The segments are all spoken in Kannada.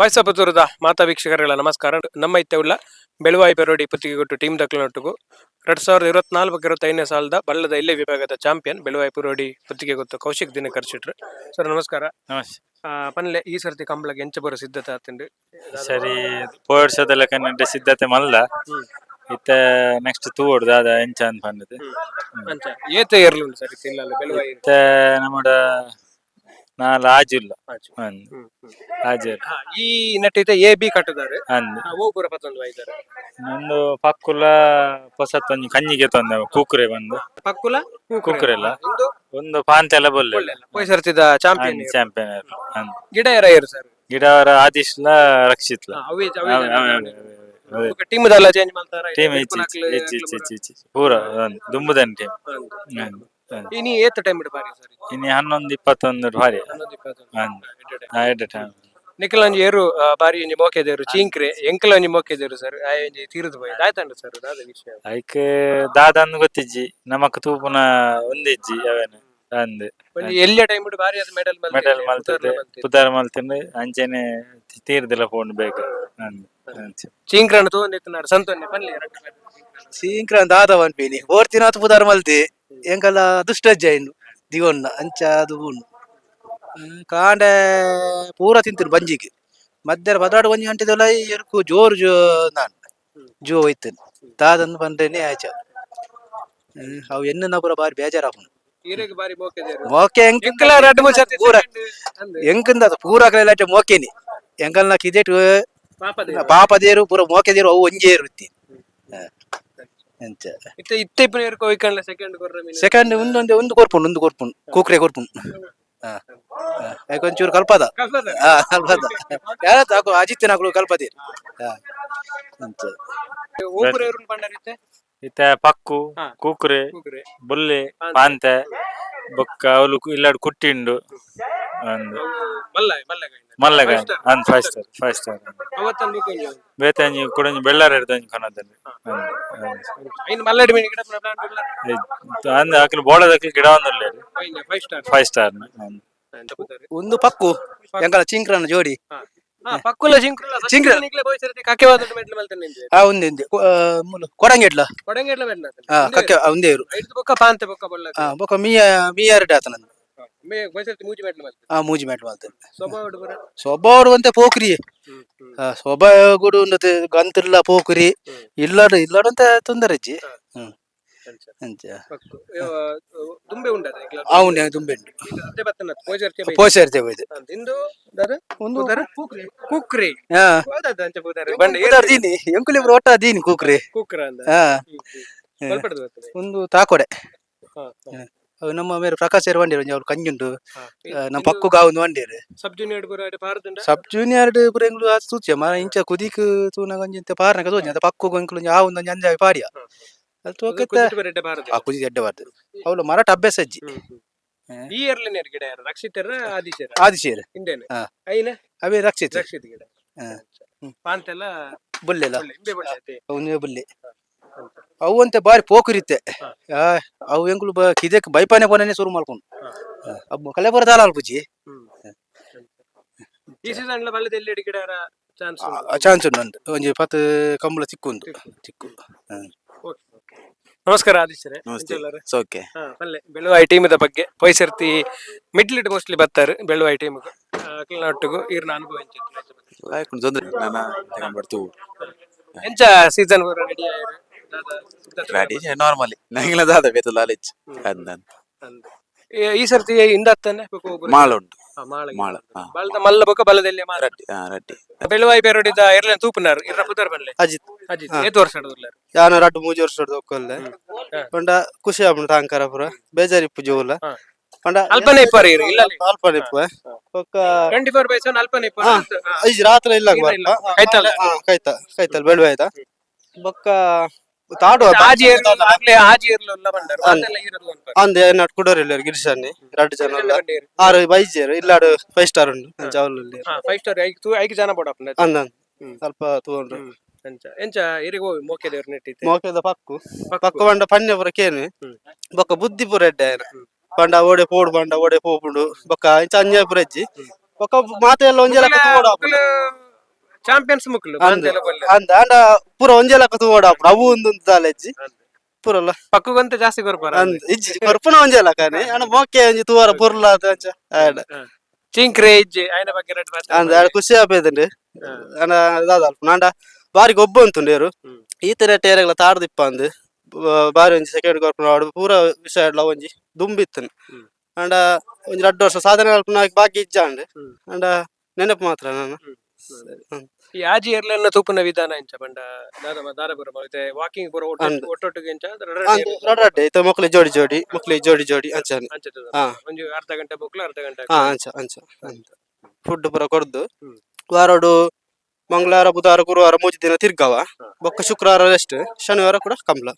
ಮೈಸಪುತ್ತೂರದ ಮಾತಾ ವೀಕ್ಷಕರುಗಳ ನಮಸ್ಕಾರ. ನಮ್ಮ ಇತ್ತೆವುಳ್ಳ ಬೆಳವಾಯಿ ಪೆರೋಡಿ ಪುತ್ತಿಗೆಗೊಟ್ಟು ಟೀಮ್ ದಕ್ಕಲನೊಟ್ಟಿಗೂ ಎರಡ್ ಸಾವಿರದ ಇವತ್ನಾಲ್ಕು ಇರುವತ್ತೈದನೇ ಸಾಲದ ಬಲ್ಲದ ಇಲ್ಲೇ ವಿಭಾಗದ ಚಾಂಪಿಯನ್ ಬೆಳವಾಯಿ ಪೆರೋಡಿ ಪುತ್ತಿಗೆ ಗೊತ್ತು ಕೌಶಿಕ್ ದಿನ ಕರ್ಸಿಟ್ರು. ಸರ್ ನಮಸ್ಕಾರ. ನಮಸ್ತೆ. ಪನ್ಲೆ ಈ ಸರ್ತಿ ಕಂಬಳಗೆ ಎಂಚ ಬರೋ ಸಿದ್ಧತೆ ಆತಂಡು ಸರಿ ಪೋಡ್ಸೋದೆಲ್ಲ ಕನ್ನಡ ಸಿದ್ಧತೆ ಮಲ್ಲ. ಇತ್ತ ನೆಕ್ಸ್ಟ್ ತೂವೋಡು ಅದ ಎಂಚ ಅಂತ ಬಂದಿದೆ. ಏತ ಇರ್ಲಿಲ್ಲ ಸರ್ ಇಲ್ಲ ಬೆಳವಾಯಿ. ಇತ್ತ ನಮ್ಮಡ ನಾಲ್ ರಾಜುಲ್ಲ ಆಚು. ಅಂದ್ ಹ್ಮ್, ಹ್ಮ್. ಆಜರ್ ಹಾ, ಈ ನಟ್ಟಿತ ಎ ಬಿ ಕಟ್ಟಿದ್ದಾರೆ. ಅಂದ್ ಓ ಪೂರ ಪತ್ತೊಂದು ಐದಾರೆ ನಂದು ಪಕ್ಕುಲ ಹೊಸ ಒಂಜಿ ಕಂಜಿಗೆ ತಂದ ಕುಕ್ರೆ ಬಂದು. ಪಕ್ಕುಲ? ಕುಕ್ರೆಲ್ಲ ಇಂದು ಒಂದು ಪಾಂತ ಎಲ್ಲ ಬಲ್ಲೆ ಒಳ್ಳೆ ಪೋಯ್ ಸರ್ತಿದ ಚಾಂಪಿಯನ್ ಚಾಂಪಿಯನ್ ಅಂದ್ ಗಿಡ ಎರ ಇರು ಸರ್? ಗಿಡವರ ಆದಿಶ್ಲ ರಕ್ಷಿತ್ಲ ಅವೇ ಟೀಮ್ ಟೀಮ್ ದಲ್ಲ ಚೇಂಜ್ ಮಾಡ್ತಾರ? ಹೆಚ್ಚು ಹೆಚ್ಚು ಹೆಚ್ಚು ಹೆಚ್ಚು ಹೆಚ್ಚು ಪೂರ ದುಂಬುದನ್ ಟೀಮ್ ಇನಿ ಏತ್ ಟೈಮ್ ಇಡ ಬಾರಿ ಸರ್. ಇನ್ನು ಹನ್ನೊಂದು ಇಪ್ಪತ್ತೊಂದು ಬಾರಿ ಅಂದ್ ಆ ಎಡ್ಡೆ ಟೈಮ್ ನಿಖಲ್ ಒಂಜಿ ಏರು ಆ, ಬಾರಿ ಒಂಜಿ ಮೋಕೆದೇರು ಚೀಂಕ್ರೆ ಎಂಕಲ್ ಒಂಜಿ ಮೋಕೆದೇರು ಸರ್. ಆ ಒಂಜಿ ತೀರದು போய் ಆಯ್ತಂಡ ಸರ್ ದಾದ ವಿಷಯ. ಐಕ್ ದಾದಂದು ಗೊತ್ತಿಜ್ಜಿ. ನಮಕ್ ತೂಪುನ ಒಂದಿಜ್ಜಿ ಅವೇನು ಅಂದ್. ಒಂಜಿ ಎಲ್ಲಿಯ ಟೈಮ್ ಇಡು ಬಾರಿ ಅದು ಮೆಡಲ್ ಮೆಡಲ್ ಮಲ್ತದೆ ಪುದಾರ ಮಲ್ತಿಂದು ಅಂಚೆನೆ ತೀರ್ದಿಲ್ಲ ಫೋನ್ ಬೇಕು ಅಂದ್. ಅಂಚೆ. ಚೀಂಕ್ರನ ನಾಡು ಸಂತೋನ್ಯ ಬನ್ನಿ ಸೀಂಕ್ರಾಂತ್ ಆದವನ್ ಪೇನಿ ಓರ್ತಿನಾಥ್ ಪುದಾರ್ ಮಲ್ತಿ. ಎಂಕಲ್ಲ ದುಷ್ಟ ಜೈನು ದಿವನ್ನ ಅಂಚ ಅದು ಹ್ಮ್, ಕಾಂಡೆ ಪೂರ ತಿಂತಿರು ಬಂಜಿಗೆ. ಮಧ್ಯಾಹ್ನ ಬದಾಡು ಒಂಜಿ ಗಂಟೆದಲ್ಲ ಎರ್ಕು ಜೋರು ಜೋ ನಾನು ಜೋ ಹೋಯ್ತೇನೆ. ದಾದನ್ನು ಬಂದ್ರೇನೆ ಆಚ ಹ್ಮ್, ಅವು ಎನ್ನ ಪೂರ ಬಾರಿ ಬೇಜಾರಾಪುನು ಮೋಕೆ ಎಂಕಲ ಎರಡು ಮೂರು ಸತಿ ಪೂರ ಎಂಕಂದ ಪೂರ ಕೈಲಾಟ ಮೋಕೆನಿ. ಎಂಕಲ್ನ ಕಿದೆಟ್ ಪಾಪದೆ ಪಾಪದೇರು ಪೂರ ಮೋಕೆದೇರು ಅವು ಒಂಜೇ ಇರುತ್ತಿ ಅಂಚ ಇತ್ತೆ ಇತ್ತೆ ಇಪ್ಪನ ಏರ್ಕೊ ಹೋಯ್ಕಂಡ್ಲ ಸೆಕೆಂಡ್ ಕೊರ್ರೆ ಮೀನು. ಸೆಕೆಂಡ್ ಒಂದೊಂದು ಒಂದು ಕೊರ್ಪುಂಡು ಒಂದು ಕೊರ್ಪುಂಡು. ಕೂಕ್ರೆ ಕೊರ್ಪುಂಡು. ಹಾ. ಕಲ್ಪದ? ಕಲ್ಪದ? ಹಾ ಕಲ್ಪದ. ಯಾರ ಕಲ್ಪದೆ. ಹಾ. ಏರುನ್ ಪಂಡರಿತ್ತೆ ಇತ್ತ? ಪಕ್ಕು. ಕೂಕ್ರೆ ಬುಲ್ಲೆ ಪಾಂತೆ ಬೊಕ್ಕ ಅವಲು ಇಲ್ಲಾಡು ಕುಟ್ಟಿಂಡು. ಮಲ್ಲಗ ಅಂದ್ ಫೈವ್ ಸ್ಟಾರ್ ಫೈವ್ ಸ್ಟಾರ್ ಅವತ್ತನ್ನು ಕೊಂಜ ಬೇತಂಜಿ ಕುಡಂಜಿ ಬೆಳ್ಳಾರ ಹಿಡ್ದಂಜಿ ಕನದಲ್ಲಿ ಐನ್ ಅಂದ್. ಗಿಡ ಒಂದಲ್ಲ ಫೈವ್ ಸ್ಟಾರ್ ಫೈವ್ ಸ್ಟಾರ್ ಅಂತ ಕೂತಾರೆ ಒಂದು ಪಕ್ಕು ಎಂಕಲ ಚಿಂಕ್ರನ ಜೋಡಿ. ಆ ಒಂದೇ ಕಕ್ಕೆ ಇರು ಬಲ್ಲ ಹಾ ಬೊಕ ಮೀಯ ಮೀಯಾರ್ಡ್ ಆತನ ಮೇ ಮೂಜಿ ಮಲ್ತ ಆ ಮೂಜಿ ಮ್ಯಾಟ್ ಸ್ವಭಾವ ಹುಡುಗರ ಪೋಕ್ರಿ ಆ, ಸ್ವಭಾವ ಗುಡು ಉಂಡತೆ ಗಂತಿಲ್ಲ ಪೋಕ್ರಿ ಇಲ್ಲ ಇಲ್ಲಾಡು ಅಂತ ತೊಂದರೆ ಅಜ್ಜಿ ಹ್ಮ್. ಅಂಚ. ದುಂಬೆ ಉಂಡದ ಅವನೇ ದುಂಬೆಂಡು ಬತ್ತನ ಇಂದು ದರ ಒಂದು ದರ ಕುಕ್ರೆ ಕುಕ್ರೆ ಹಾ. ಹೋದದ ಅಂಚ ಪುದಾರ? ಬಂಡೆ ಉದಾರ್ ದೀನಿ. ಎಂಕುಲಿ ಒಟ್ಟ ದೀನಿ ಕೂಕ್ರಿ. ಕುಕ್ರ ಅಂದ. ಹಾ. ಒಂದು ತಾಕೊಡೆ. ಹಾ ಹಾ. ಅವು ನಮ್ಮ ಮೇಲೆ ಪ್ರಕಾಶ್ ಸೇರ್ ವಂಡಿರು ಅವ್ರು ಕಂಜುಂಡು ನಮ್ಮ ಪಕ್ಕು ಒಂದು ವಂಡಿರು ಸಬ್ ಜೂನಿಯರ್ ಪೂರ ಪಾರದಿಂದ ಸಬ್ ಜೂನಿಯರ್ ಪುರೆಂಗ್ಲು ಆ ಸೂಚ್ಯ ಮರ ಇಂಚ ಕುದಿಕ್ ತೂನ ಗಂಜಿಂತ ಪಾರ್ನಕ ತೋಜಿ ಅಂತ ಪಕ್ಕು ಗೊಂಕ್ಲು ಆ ಒಂದು ಅಂಜಾವಿ ಪಾಡಿಯ. ಅದು ತೋಕತ್ತ ಪಾರದ ಆ ಕುದಿ ಎಡ್ಡೆ ಅವಳು ಮರಾಠ ಅಭ್ಯಾಸ ಅಜ್ಜಿ. ಈ ಇಯರ್ಲಿ ಗಿಡ ಯಾರು? ರಕ್ಷಿತರ ಆದಿಶರ ಆದಿಶೇರ್ ಹಿಂದೇನೆ. ಹಾ. ಐನ? ಅವೇ ರಕ್ಷಿತ. ರಕ್ಷಿತ ಗಿಡ ಹಾ. ಪಾಂತೆಲ್ಲ ಬುಲ್ಲೆಲ್ಲ. ಒಳ್ಳೆ ಇಂಬೆ ಬಳ್ಳಿ ಐತೆ ಅವನೇ ಬುಲ್ಲೆ. ಅವು ಅಂತ ಬಾರಿ ಪೋಕರಿತ್ತೆ ಆ, ಅವು ಎಂಕ್ಲು ಬ ಕಿದಕ್ ಬೈಪಾನೆ ಪೋನೇ ಶುರು ಮಾಡ್ಕೊಂಡು ಅಬ್ಬ ಕಲೆ ಬರದಲ್ಲ ಅಲ್ಪುಜಿ ಹ್ಮ್. ಈ ಸೀಸನ್ ಬಲ್ಲದ ಎಲ್ಲಿ ಗಿಡ ಚಾನ್ಸ್ ಚಾನ್ಸ್ ಉಂಟು ನಂದು. ಒಂಜಿ ಪತ್ತು ಕಂಬಳ ತಿಕ್ಕೊಂದು ತಿಕ್ಕು ಹ್ಮ್. ನಮಸ್ಕಾರ ಆದಿಶರೇ ಓಕೆ ಹಾ ಪಲ್ಲೆ ಐ ಟೀಮದ ಬಗ್ಗೆ ಪೈಸರ್ತಿ ಮಿಡ್ಲ್ ಮೋಸ್ಟ್ಲಿ ಬರ್ತಾರೆ ಐ ಟೀಮ್ ಒಟ್ಟಿಗೂ ಇರ್ನ ಅನುಭವ ಆಯ್ಕೊಂಡು ತೊಂದ್ರೆ ಇಲ್ಲ, ನಾನ ತಗೊಂಡ್ಬರ್ತು ಎಂಚ ಸೀಸನ್ ರೆಡಿ ಗಾಡಿ ನಾರ್ಮಲಿ ನಂಗಿಲ್ಲ ದಾದ ಬೇತು ಲಾಲೇಜ್ ಅಂದನ್ ಈ ಸರ್ತಿ ಇಂದತ್ತನೆ ಮಾಳ ಉಂಟು. ಮಾಳ ಮಾಳ ಹಾ. ಬಲದ ಮಲ್ಲ ಬೊಕ ಬಲದಲ್ಲಿ ಮಾರ ರಡ್ಡಿ ಹಾ ರಡ್ಡಿ. ಬೆಳವಾಯಿ ಬೇರೋಡಿದ ಇರ್ಲ ತೂಪುನಾರ್ ಇರ್ರ ಪುದರ್ ಬಲ್ಲೆ ಅಜಿತ್. ಅಜಿತ್ ಏತ್ ವರ್ಷ ಆಡೋದಿಲ್ಲ ಯಾನ ರಡ್ಡು ಮೂಜಿ ವರ್ಷ ಒಕ್ಕಲ್ಲೆ. ಪಂಡ ಖುಷಿ ಆಗ್ಬಿಡು ತಾಂಕಾರ ಪುರ ಬೇಜಾರಿಪ್ಪು ಜೋಲ ಹಾ. ಪಂಡ ಅಲ್ಪನೆ ಇಪ್ಪರ್ ಇರು ಇಲ್ಲ ಅಲ್ಪ ಇಪ್ಪ ಒಕ್ಕ ಟ್ವೆಂಟಿ ಫೋರ್ ಬೈ ಸೆವೆನ್ ಅಲ್ಪನೆ ಇಪ್ಪಾರ ರಾತ್ರಿ ಇಲ್ಲ ಕೈತಲ್. ಬೆಳುವ ಆಯ್ತಾ ಬೊಕ್ಕ ಅದೆಲ್ಲ ಇರೋದು ಅಂತ. ಅಂದೆ ನಟ್ ಕುಡೋರ್ ಇಲ್ಲ ಗಿರಿಶಾನಿ ಎರಡು ಜನ ಅಲ್ಲ. ಆರು ಬೈಜೇರು ಇಲ್ಲಾಡು ಫೈವ್ ಸ್ಟಾರ್ ಐಕ್ ತೂ ಐಕ್ ಜನ ಬೋಡಪ್ಪ ಅಂದ. ಸ್ವಲ್ಪ ತಗೊಂಡ್ರು. ಎಂಚ ಎಂಚ ಇರಿಗೆ ಹೋಗಿ ಮೋಕೆ ದೇವ್ರ ನೆಟ್ಟಿತ್ತೆ ಮೋಕೆದ ಪಕ್ಕು. ಪಕ್ಕು. ಬಂಡ ಪನ್ಯ ಪುರ ಕೇನು. ಬೊಕ್ಕ ಬುದ್ಧಿ ಪುರ ಎಡ್ಡೆ ಆಯ್ನ. ಪಂಡ ಓಡೆ ಪೋಡು ಬಂಡ ಓಡೆ ಪೋಪುಂಡು. ಬೊಕ್ಕ ಇಂಚ ಅಂಜ ಪುರ ಅಜ್ಜಿ ಬೊಕ್ಕ ಮಾತೆಲ್ಲ ಒಂಜೆಲ್ಲ ಚಾಂಪಿಯನ್ಸ್ ಮುಕ್ಲು ಅಂದ್ ಅಂದ ಅಂಡ ಪೂರ ಒಂಜೆಲಕ ತೂವಡ ಅವು ಒಂದು ತಾಲೆಜ್ಜಿ ಪೂರಲ್ಲ ಪಕ್ಕಗಂತ ಜಾಸ್ತಿ ಕೊರ್ಪರ ಅಂದ ಇಜ್ಜಿ ಕೊರ್ಪುನ ಒಂಜೆಲಕನೆ ಅಣ್ಣ ಮೊಕ್ಕೆ ಒಂಜಿ ತೂವರ ಪುರ್ಲ ಅದು ಅಂಚ. ಆಡ ಚಿಂಕ್ರೆ ಇಜ್ಜಿ ಆಯ್ನ ಬಗ್ಗೆ ರೆಡ್ ಅಂದ ಆಡ ಖುಷಿ ಆಪೇದಂಡೆ ಅಣ್ಣ ದಾದಲ್ಪ ನಾಂಡ ಬಾರಿ ಗೊಬ್ಬ ಅಂತುಂಡೇರು. ಈತರ ಟೇರೆಗಳ ತಾಡ್ದಿಪ್ಪ ಅಂದ್. ಅಂದ ಬಾರಿ ಒಂಜಿ ಸೆಕೆಂಡ್ ಕೊರ್ಪುನ ಪೂರ ವಿಷಯ ಎಲ್ಲ ಒಂಜಿ ದುಂಬಿತ್ತನ್. ಅಂಡ ಒಂಜಿ ರಡ್ಡು ವರ್ಷ ಸಾಧನೆ ಬಾಕಿ ಇಜ್ಜ ಅಣ್ಣ. ಅಂಡ ನೆನಪು ಮಾತ್ರ ನಾನು. ಈ ಆಜಿ ಎರ್ಲೆಲ್ಲ ತೂಪುನ ವಿಧಾನ ಎಂಚ ಬಂಡ ದಾದ ದಾದಪುರ ಮತ್ತೆ ವಾಕಿಂಗ್ ಪೂರ ಒಟ್ಟು- ಒಟ್ಟೊಟ್ಟಿಗೆ ಎಂಚ? ರಡ್ ರಡ್ಡೆ ಇತ್ತ ಮಕ್ಳು ಜೋಡಿ ಜೋಡಿ ಮಕ್ಳು ಜೋಡಿ ಜೋಡಿ ಅಂಚಾನೆ. ಹಾ. ಒಂದು ಅರ್ಧ ಗಂಟೆ ಬುಕ್ಲ ಅರ್ಧ ಗಂಟೆ ಹಾ ಅಂಚ ಅಂಚ ಅಂತ ಫುಡ್ ಪೂರ ಕೊಡ್ದು. ಹ್ಮ್. ವಾರೋಡು ಮಂಗಳವಾರ ಬುಧವಾರ ಗುರುವಾರ ಮೂಜಿ ದಿನ ತಿರ್ಗವ. ಬೊಕ್ಕ ಶುಕ್ರವಾರ ರೆಸ್ಟ್ ಶನಿವಾರ ಕೂಡ ಕಮ್ಲ.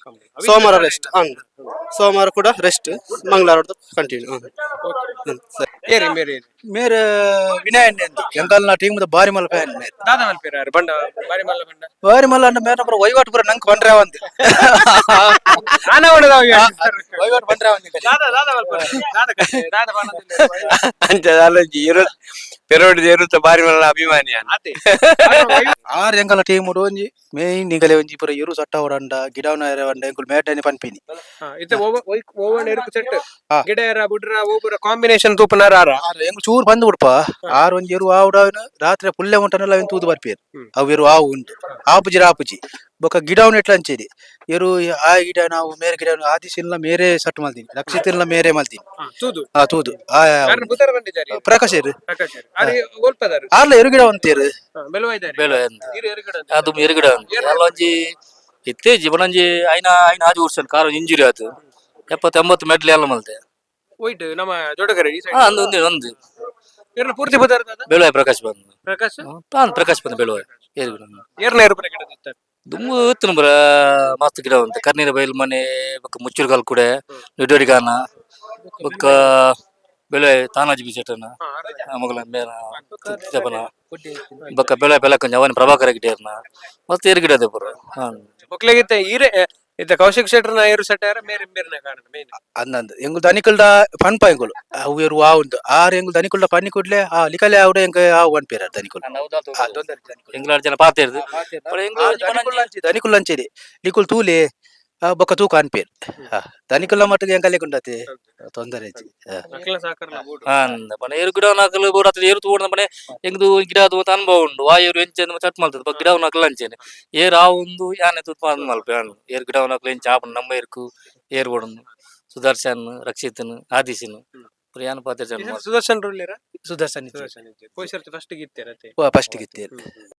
ಸೋಮವಾರ ರೆಸ್ಟ್ ಹಂಗ ಸೋಮವಾರ ಕೂಡ ರೆಸ್ಟ್ ಮಂಗಳವಾರ ಕಂಟಿನ್ಯೂ ಏರಿ ಮೇರಿ ಮೇರೆ ವಿನಯನ್ ಎಂದು ಎಂಕಲ್ನ ಟೀಮ್ ಬಾರಿ ಮಲ್ಲ ಫ್ಯಾನ್ ಮೇರೆ. ದಾದ ಮಲ್ಪೇರ ಯಾರು ಬಂಡ ಬಾರಿ ಮಲ್ಲ ಬಂಡ. ಬಾರಿ ಮಲ್ಲ ಅಂಡ ಮೇರೆ ಪೂರ ವಹಿವಾಟು ಪೂರ ನಂಗೆ ಬಂದ್ರೆ ಅವಂದು. ಆನ ಹೊಡೆದ ವಹಿವಾಟು ಬಂದ್ರೆ ಅವಂದು ದಾದ ದಾದ ಮಲ್ಪೇರ? ದಾದ ಕತೆ ದಾದ ಬಾಣದಿಂದ ಅಂಚ ಅಲ್ಲಂಚಿ ಇರು. ಪೆರೋಡಿ ಇರುತ್ತ ಬಾರಿ ಮಲ್ಲ ಅಭಿಮಾನಿ ಆರ್ ಎಂಕಲ ಟೀಮ್ ಒಂಜಿ ಮೇನ್ ನಿಗಲೆ ಒಂಜಿ ಪೂರ ಇರು ಸಟ್ಟ ಹೊಡಂಡ ಗಿಡವನ ಅಂಡ ಎಂಕುಲ್ ಮೇಟನೆ ಪನ್ಪಿನಿ. ಇತ್ತೆ ಓವನ್ ಎರುಕು ಸೆಟ್. ಗಿಡ ಯಾರ ಬುಡ್ರ ಒಬ್ಬರ ಕಾಂಬಿನೇಷನ್ ತೂಪನಾರ ಆರ? ಎಂಕು ಚೂರ್ ಬಂದು ಬಿಡ್ಪ. ಆರು ಒಂಜಿ ಎರು ಆವುಡವನು ರಾತ್ರಿ ಪುಲ್ಲೆ ಉಂಟನಲ್ಲ ಅವಿನ ತೂದು ಬರ್ಪೇರು. ಅವು ಎರು ಆವು ಉಂಟು. ಆಪುಜಿ ಆಪುಜಿ ಬೊಕ ಗಿಡವನ್ನು ಎಟ್ಲ ಇರು ಎರು ಆ ಗಿಡ ನಾವು ಮೇರೆ ಗಿಡ ಆದಿಸಿಲ್ಲ ಮೇರೆ ಸಟ್ ಮಲ್ತೀನಿ ತಿನ್ಲ ಮೇರೆ ಮಲ್ತೀನಿ ತೂದು. ಆ ತೂದು. ಆ ಪ್ರಕಾಶ್ ಓಲ್ಪದಾರು ಆರ್ಲ ಎರು ಗಿಡ ಅಂತೀರು ಅಂತ. ಅದು ಎರುಗಡ ಗಿಡ ಅಲ್ಲ ಒಂಜಿ ಇತ್ತೇ ಜೀವನಂಜಿ ಐನ ಐನ ಆಜು ವರ್ಷ ಕಾರು ಇಂಜುರಿ ಆತು. ಎಪ್ಪತ್ತೊಂಬತ್ತು ಎಂಬತ್ತು ಮೆಟ್ಲು ಎಲ್ಲ ಮಲ್ತೆ? ಹೋಯ್ತು ನಮ್ಮ ಅಂದು ಒಂದು ಒಂದು ಪೂರ್ತಿ ಬುಧರ ಬೇಳುವಾಯ ಪ್ರಕಾಶ್ ಬಂದ್. ಪ್ರಕಾಶ್? ಪ್ರಕಾಶ್ ಬಂದ್ ಬೇಳುವಾಯ ಎರುಗಡ ಏರ್ನ ರೂಪಾಯಿ ಗಿಡ ಇರ್ತಾರೆ ನಂಬ್ರ ಬರ ಮಸ್ತ್ ಗಿಡ ಅಂತ ಕರ್ನೀರ ಬೈಲ್ ಮನೆ ಬೊಕ್ಕ ಮುಚ್ಚುರ್ಗಾಲ್ ಕೂಡ ನಿಡೋಡಿಗಾನ ಬಕ್ಕ ಬೆಳೆ ತಾನಾಜಿ ಬಿಜೆಟನ ಮಗಳ ಮೇನ ಜಪನ ಬೊಕ್ಕ ಬೆಳೆ ಬೆಳಕ ಅವನ ಪ್ರಭಾಕರ ಗಿಡ ಮತ್ತೆ ಏರ್ ಗಿಡ ಅದೇ ಪುರ. ಹಾ ಈರೆ ಇತ್ತ ಕೌಶಿಕ್ ಶೆಟ್ರನ ಏರು ಸೆಟ್ ಯಾರ ಮೇರೆ ಮೇರ್ನ ಕಾರಣ ಮೇನ್ ಅಂದಂದು ಎಂಗುಲ್ ದನಿಕಲ್ಡ ಪನ್ಪ ಎಂಗುಲು ಅವು ಎರು ಆ ಉಂಟು ಆರು ಎಂಗು ದನಿಕಲ್ಡ ಪನ್ನಿ ಕೊಡ್ಲೆ ಆ ಲಿಕಲೆ ಆವುಡ ಎಂಕ ಆ ಒನ್ಪೇರ ದನಿಕುಲ್. ಎಂಗ್ಲಾಡ್ ಜನ ಪಾತೇರ್ದು ದನಿಕುಲ್. ಅಂಚೇರಿ ಲಿಕುಲ್ ತೂಲೆ. ಬೊಕ್ಕ ತೂಕ ಅನ್ಪೇರ್ ದನಿಕುಲ್ಲ ಮಟ್ಟಿಗೆ ಎಂಕಲೆ ಕುಂಡತೆ ತೊಂದರೆ ಅಂದ ಪಣ ಏರು ಗಿಡ ನಾಕಲು ಬೋರ್ ಹತ್ರ ಏರು ತೋಡ್ ಮನೆ ಎಂಗ್ದು ಗಿಡ ಅದು ಅಂತ ಅನುಭವ ಉಂಡು ಆ ಏರು ಎಂಚೆ ಚಟ್ ಮಾಡ್ತದೆ ಬಕ್ ಗಿಡ ನಾಕಲು ಅಂಚೇನೆ. ಏರ್ ಆ ಒಂದು ಯಾನೆ ತುತ್ ಮಾಡ್ ಮಲ್ಪ ಏರು ಗಿಡ ನಾಕಲು ಎಂಚ ಆಪಣ ನಮ್ಮ ಏರ್ಕು ಏರ್ ಬೋಡನ್ನು ಸುದರ್ಶನ್ ರಕ್ಷಿತನ್ ಆದಿಶನ್. ಪ್ರಿಯಾನ ಪಾತ್ರ ಸುದರ್ಶನ್ ಸುದರ್ಶನ್ ಫಸ್ಟ್ ಗಿತ್ತೇರತ್ತೆ ಫಸ್ಟ್ ಗಿತ್ತೇರು